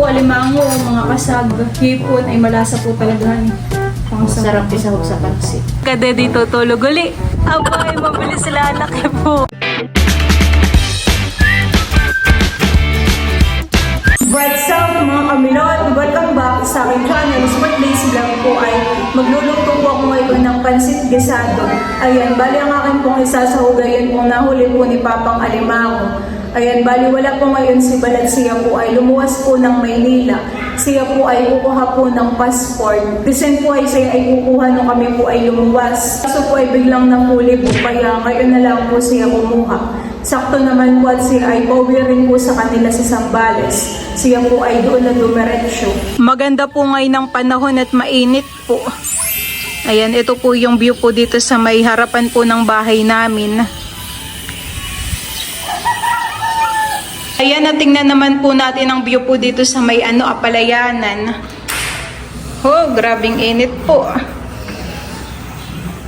po, alimango, mga kasag, hipon, ay malasa po talaga. Pang Sarap isahog sa pansit. Kada dito tulog uli. Abay, mabilis sila laki po. What's up mga kamilot? Welcome back sa aking channel. Smart Days Vlog po ay magluluto po ako ngayon ng pansit gisado. Ayan, bali ang akin pong isasahugayin kung nahuli po ni Papang Alimango. Ayan, bali wala po ngayon si Balad. Siya po ay lumuwas po ng Maynila. Siya po ay kukuha po ng passport. Recent po ay siya ay kukuha nung kami po ay lumuwas. Kaso po ay biglang nahuli po. Kaya ngayon na lang po siya kumuha. Sakto naman po at siya ay pauwi rin po sa kanila sa Sambales. Siya po ay doon na dumiretso. Maganda po ngayon ng panahon at mainit po. Ayan, ito po yung view po dito sa may harapan po ng bahay namin. Ayan, natingnan naman po natin ang view po dito sa may ano, apalayanan. Oh, grabing init po.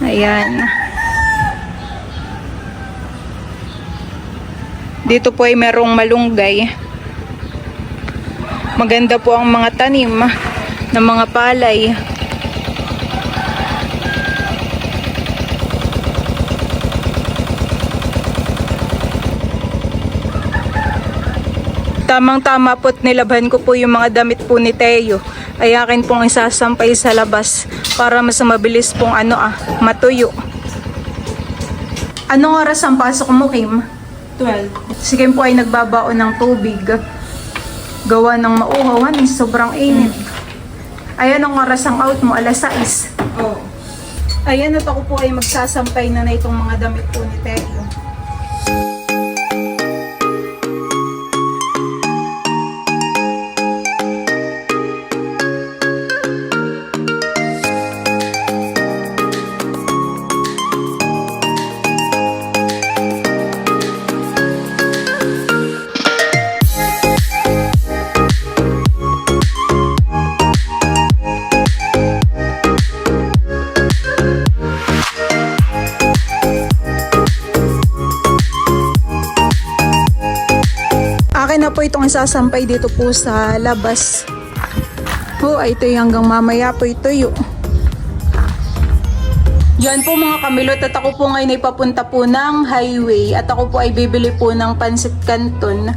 Ayan. Dito po ay merong malunggay. Maganda po ang mga tanim ng mga palay. Tamang-tama po't nilabhan ko po yung mga damit po ni Teo. Ay akin pong isasampay sa labas para mas mabilis pong ano ah, matuyo. Anong oras ang pasok mo, Kim? 12. Si Kim po ay nagbabaon ng tubig. Gawa ng mauhawan, sobrang init. Ayan ang oras ang out mo, alas 6. Oo. Ayan at ako po ay magsasampay na na itong mga damit po ni Teo. Isasampay dito po sa labas. Ay ito yung hanggang mamaya po ito yung. Yan po mga kamilot at ako po ngayon ay papunta po ng highway at ako po ay bibili po ng pansit canton.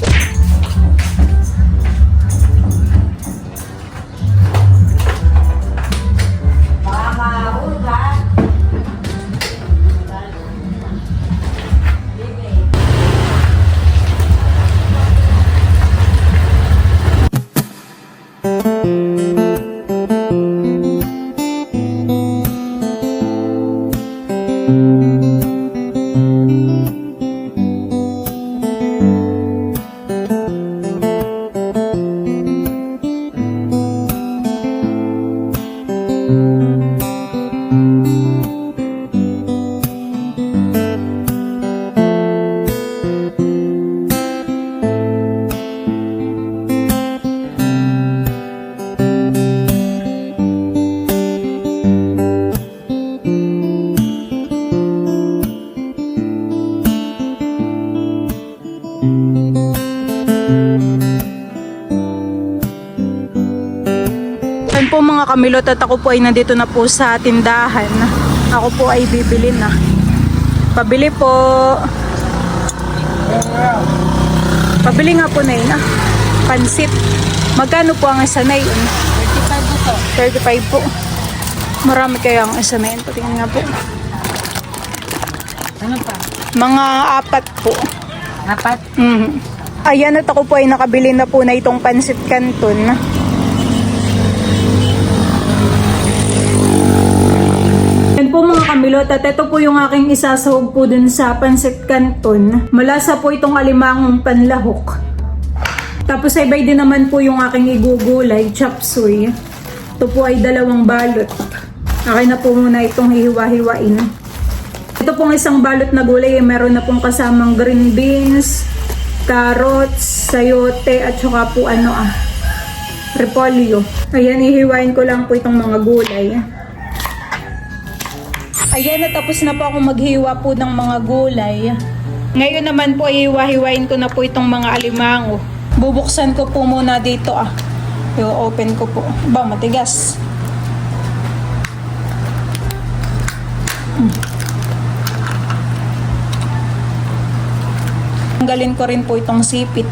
Kamilot at ako po ay nandito na po sa tindahan. Ako po ay bibili na. Pabili po. Pabili nga po na yun ah. Pansit. Magkano po ang isa na yun? 35 po. 35 po. Marami kaya ang isa na yun. Patingin nga po. Ano pa? Mga apat po. Apat? Mhm. Ayan at ako po ay nakabili na po na itong pansit canton. Yan kamilot at ito po yung aking isasahog po dun sa pansit canton. Malasa po itong alimangong panlahok. Tapos ay bay din naman po yung aking igugulay, chop suey. Ito po ay dalawang balot. Akin na po muna itong hihiwa-hiwain. Ito pong isang balot na gulay, eh, meron na pong kasamang green beans, carrots, sayote, at saka po ano ah, repolyo. Ayan, ihiwain ko lang po itong mga gulay. Ayan, natapos na po ako maghiwa po ng mga gulay. Ngayon naman po, ihiwa-hiwain ko na po itong mga alimango. Bubuksan ko po muna dito ah. I-open ko po. Ba, matigas. Hmm. Tanggalin ko rin po itong sipit.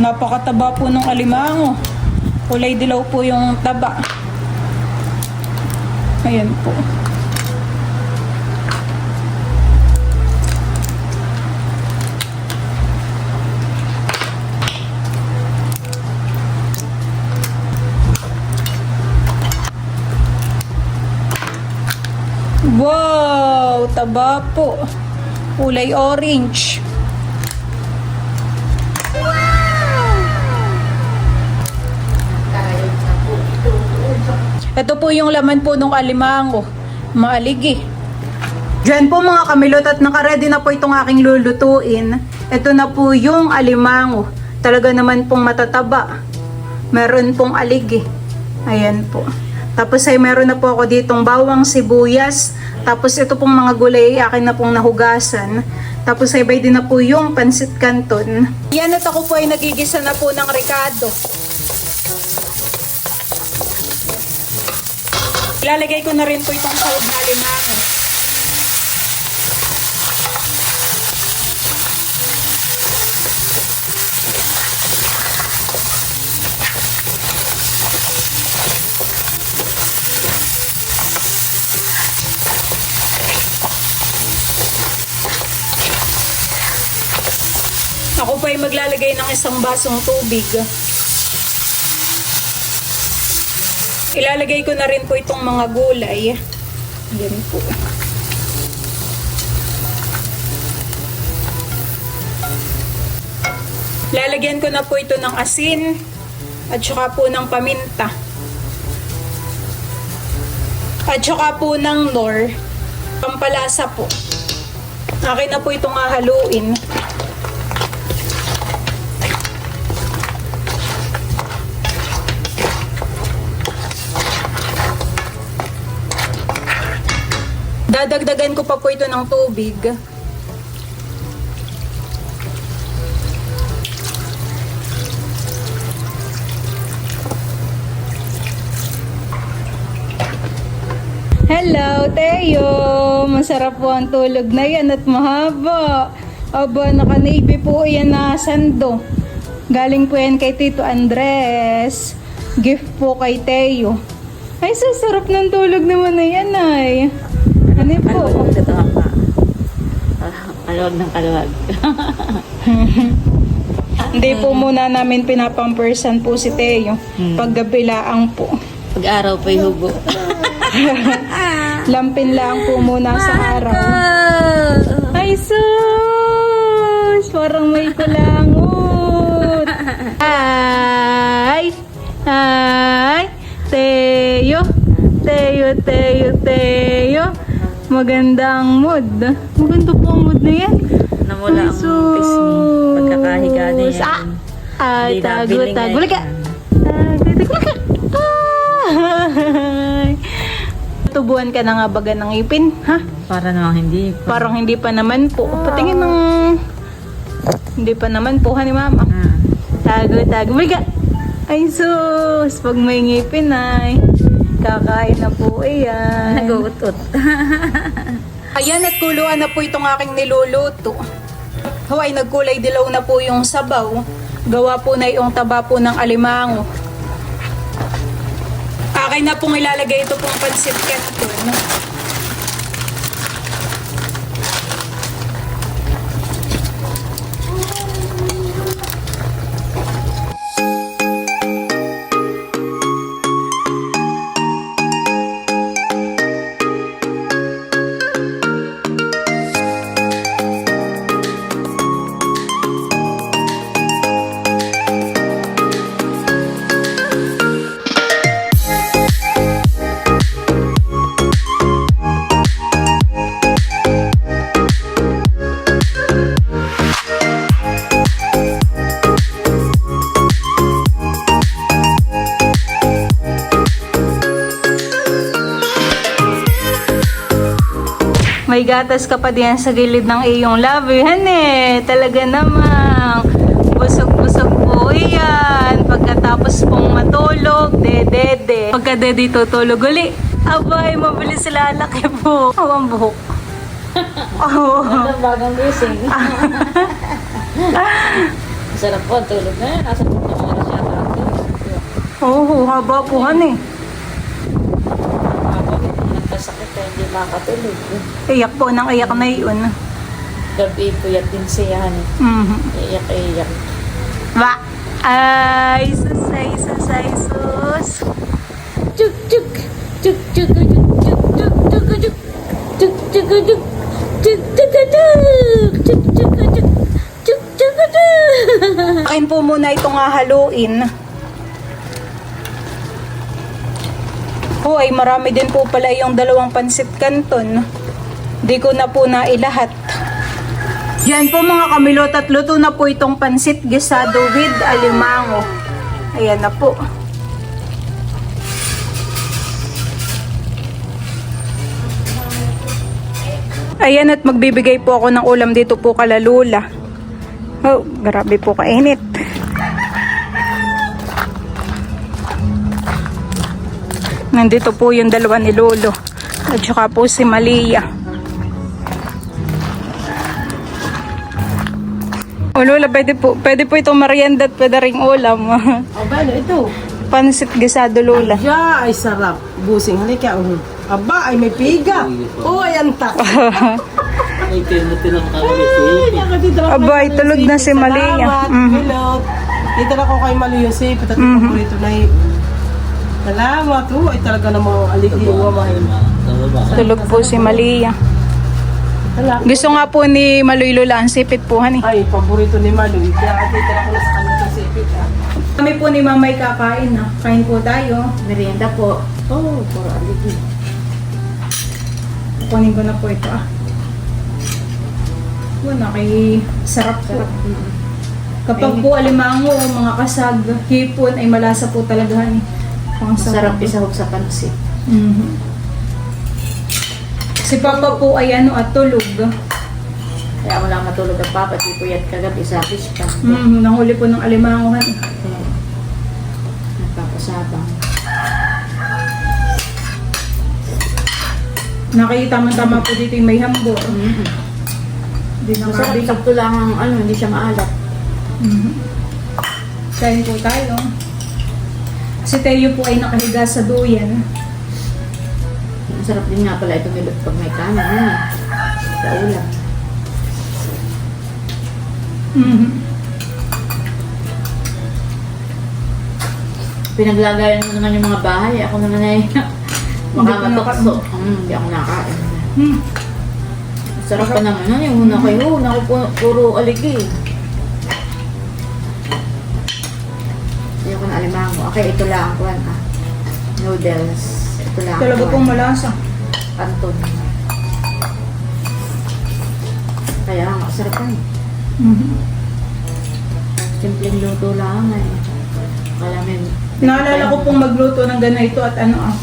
Napakataba po ng alimango. Kulay dilaw po yung taba. Ayan po. Wow! Taba po. Kulay orange. Ito po yung laman po ng alimango. Maaligi. Diyan po mga kamilot at nakaredy na po itong aking lulutuin. Ito na po yung alimango. Talaga naman pong matataba. Meron pong aligi. Ayan po. Tapos ay meron na po ako ditong bawang sibuyas. Tapos ito pong mga gulay ay akin na pong nahugasan. Tapos ay bay din na po yung pansit canton. Yan at ako po ay nagigisa na po ng ricado. Ilalagay ko na rin po itong sahog na limango. Ako pa ay maglalagay ng isang basong tubig. Ilalagay ko na rin po itong mga gulay. Yan po. Lalagyan ko na po ito ng asin at saka po ng paminta. At saka po ng nor, pampalasa po. Akin na po itong hahaluin. Dadagdagan ko pa po ito ng tubig. Hello, Teo! Masarap po ang tulog na yan at mahaba. Aba, naka-navy po yan na sando. Galing po yan kay Tito Andres. Gift po kay Teo. Ay, sasarap ng tulog naman na yan ay. Ano po? Ito nga pa. Kaluwag ng kaluwag. Hindi po muna namin pinapampersan po si Teo. Paggabi laang po. Pag-araw pa'y hubo. Lampin lang po muna sa araw. Ay, sus! Parang may kulangot. Ay! Ay! Teo! Teo, Teo, Teo! Magandang mood. Maganda po ang mood na yan. Namula ang sus! pisngi. Pagkakahiga na yan. Ah! Ay, tago, tago. nga Wala ka! yan. Tago, tago, wala ka! Ay! Tubuan ka na nga baga ng ipin, ha? Para namang hindi. Parang hindi pa naman po. Patingin ng... Hindi pa naman po, ha ni mama. Ah. Tago, tago. Wala ka! Ay, sus! Pag may ngipin ay... Kakain na po iyan. Nag-uutot. Ayan at kuluan na po itong aking niluluto. Huway, nagkulay dilaw na po yung sabaw. Gawa po na yung taba po ng alimango. Akin na pong ilalagay ito pong pansit canton. May gatas ka pa diyan sa gilid ng iyong labihan eh. Talaga namang busog-busog po yan. Pagkatapos pong matulog, de-de-de. Pagka de tutulog uli. Abay, mabilis lalaki po. Oh, ang buhok. Oh. Bagang gising? Masarap po, ang tulog na. Nasa punta ko oras yata. Oo, haba po han eh. Ako, nagkasakit kaya hindi makatulog. Iyak po ng iyak na yun. Gabi po yan din siya. Mhm. Iyak, iyak. Ba? Ay, sus, ay, sus, ay, sus. Chuk, chuk. Chuk, chuk, chuk, chuk, chuk, chuk, chuk. Chuk, chuk, chuk. Chuk, chuk, chuk. Chuk, chuk, chuk. Chuk, chuk, chuk. Kain po muna itong hahaluin. Oh, ay marami din po pala yung dalawang pansit canton. Di ko na po nailahat. Yan po mga kamilot at luto na po itong pansit gisado with alimango. Ayan na po. Ayan at magbibigay po ako ng ulam dito po kalalula. Oh, grabe po kainit. Nandito po yung dalawa ni Lolo. At saka po si Malia. O Lola, pwede po, pwede po itong merienda at pwede ring ulam. Aba, ano ito? Pansit gisado Lola. Ya, ay sarap. Busing, halika. Um. Aba, ay may piga. Oh, ay antak. Ay, tinatira ka Ay, Aba, ay tulog na si Salamat, Malia. Mhm. Milot. Dito na ko kay Malu yung safe. At Mhm. paborito na yun. Salamat. Oh, ay talaga namang aligiwa mahal. Tulog po si Malia. Gusto nga po ni Maloy Lola ang sipit po, hani. Ay, paborito ni Malu. Kaya na ko na sa kanya yung safe. ah. Kami po ni Mamay kakain na. Kain po tayo. Merienda po. Oh, puro aligi. Kunin ko na po ito ah. Wala kay sarap po. Kapag po alimango o mga kasag, hipon ay malasa po talaga ni. Masarap isahog sa pansit. Mhm. Si Papa po ay ano at tulog. Kaya wala matulog ang papa, di po yan kagabi sa fish pan. Mhm, nahuli po ng alimango han. Kaya, Nagpapasabang. Nakita man tama po dito yung may hambo. Mm-hmm. Hindi na Masarap, kabi. sakto lang ang ano, hindi siya maalat. Mhm. Kain po tayo. Si Teo po ay nakahiga sa duyan. Masarap din nga pala ito nilot pag may kanin. Yun eh. Sa ulam. Mhm. Pinaglagayan mo naman yung mga bahay. Ako naman ay makamatokso. Hmm, hindi ako nakain. Hmm. Sarap pa naman. Ano yung una kayo? Pu- puro aligi. Hindi ako na alimango. Okay, ito lang. Kuhan ah. Noodles. Ito lang. Talaga pong malasa. Kanton. Kaya nga, sarap yan. Mhm. Simpleng luto lang eh. Kala may... Naalala ko pong magluto ng ganito at ano ah.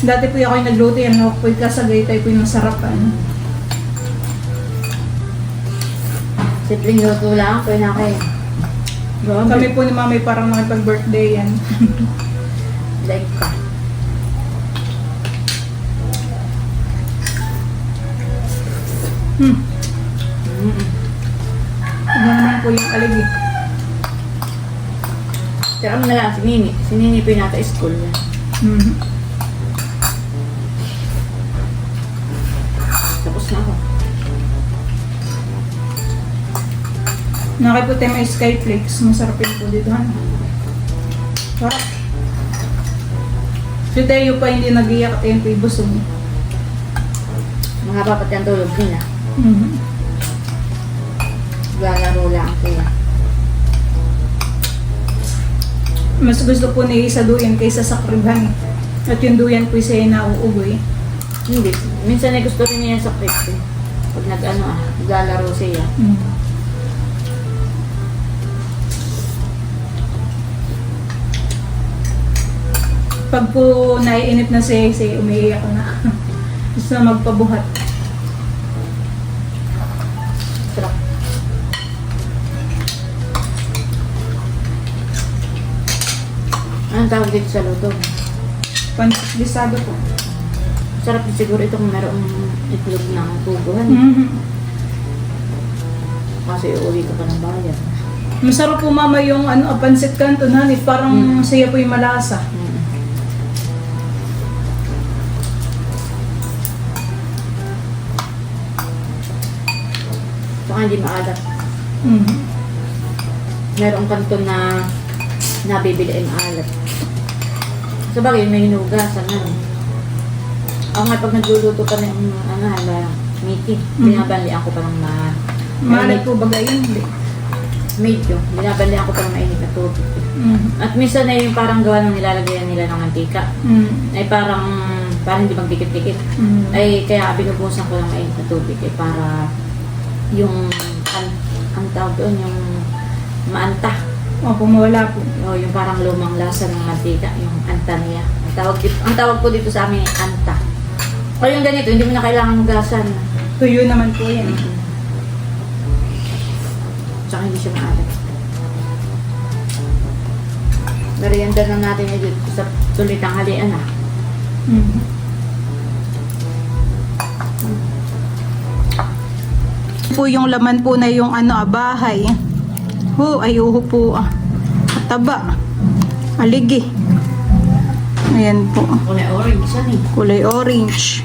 Dati po ako yung nagluto yan, ako po yung kasagay tayo po yung sarapan. Simpleng luto lang. Kaya na kayo. Kami po ni Mami parang nakipag-birthday yan. Like ka. hmm. Ano naman po yung aligi. Pero ano na lang, si Nini. Si Nini pinata school niya. Mhm. Nakiputi may Skyflakes. Masarap yun po dito. Ano? Sarap. Si Teo pa hindi nag-iyak at yung busog. Mga papat yung tulog nila. Mhm. Lalaro lang kaya. Mas gusto po ni sa duyan kaysa sa kribhan. At yung duyan po siya nauugoy. Hindi. Minsan ay gusto rin niya sa eh. Pag nag-ano ah, naglalaro siya. Mhm. Pag po naiinip na si AC, umiiyak na. Gusto na magpabuhat. Sarap. Anong tawag dito sa luto? Pancit bisado po. Sarap din siguro itong merong itlog ng tubuhan. Mm-hmm. Kasi uuwi ka pa ng bayan. Masarap po mama yung ano, pancit canton, honey. Parang mm. siya po yung malasa. Mm. Saka hindi maalat. Mhm. Merong kanton na nabibili ay maalat. Sa bagay, may hinugasan na. Ako nga pag nagluluto ka ng ano, hala, meaty, binabanlian ko pa ng ma... Malat po ba gayon? Hindi. Medyo. Binabanlian ko pa ng mainit na tubig. Mhm. At minsan na yung parang gawa ng nilalagayan nila ng mantika. Mhm. Ay parang, parang hindi magdikit-dikit. Mhm. Ay kaya binubusan ko ng mainit na tubig eh, para yung, an, ang tawag doon, yung maanta. Opo, mawala po. O yung parang lumang lasa ng mantika, yung anta niya. Ang tawag, dito, ang tawag ko dito sa amin ay anta. O yung ganito, hindi mo na kailangan hugasan. Tuyo naman po yan. Tsaka hindi siya maalat. Merienda na natin dito sa tulitang halian ah. Mhm. Po yung laman po na yung ano ah, bahay. Ho, ayuho po ah. Taba. Aligi. Ayan po. Kulay orange yan eh. Kulay orange.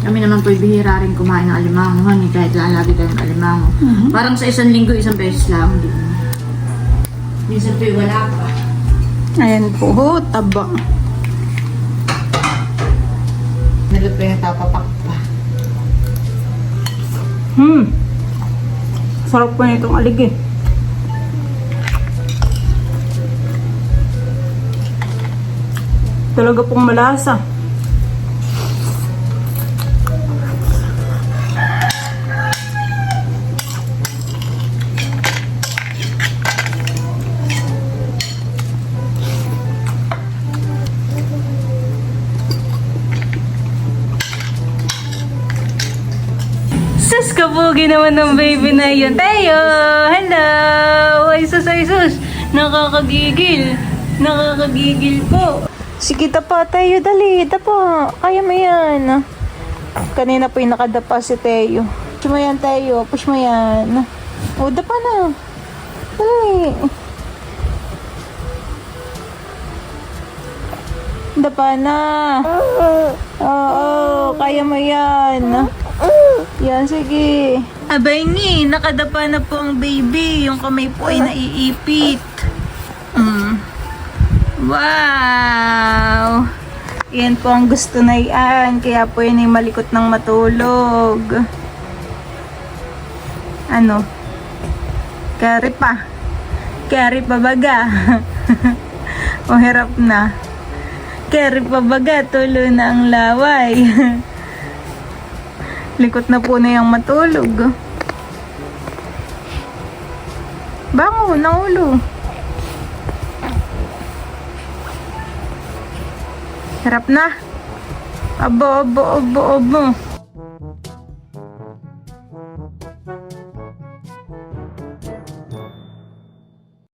Kami naman po'y bihira rin kumain ng alimango, honey, kahit lalagi tayong alimango. Parang sa isang linggo, isang beses lang. Di ba? Minsan po'y wala pa. Ayan po. Ho, taba. Naluto yung tapapak pa. Hmm. Sarap po nitong aligi. Talaga pong malasa. Kabugi naman ng baby na yun. Tayo! Hello! Ay, sus, ay, sus. Nakakagigil. Nakakagigil po. Sige, tapa tayo. Dali, tapa. Kaya mo yan. Kanina po yung nakadapa si Teo. Push mo yan, Teo. Push mo yan. O, dapa na. Dali. Dapa na. Oo, kaya mo yan. Yan, sige. Abay ni, nakadapa na po ang baby. Yung kamay po ay naiipit. Mm. Wow! Yan po ang gusto na yan. Kaya po yun ay malikot ng matulog. Ano? Carry pa. Carry pa baga. o hirap na. Carry pa baga. Tulo na ang laway. Likot na po na yung matulog. Bango, naulo. Harap na. Abo, abo, abo, abo.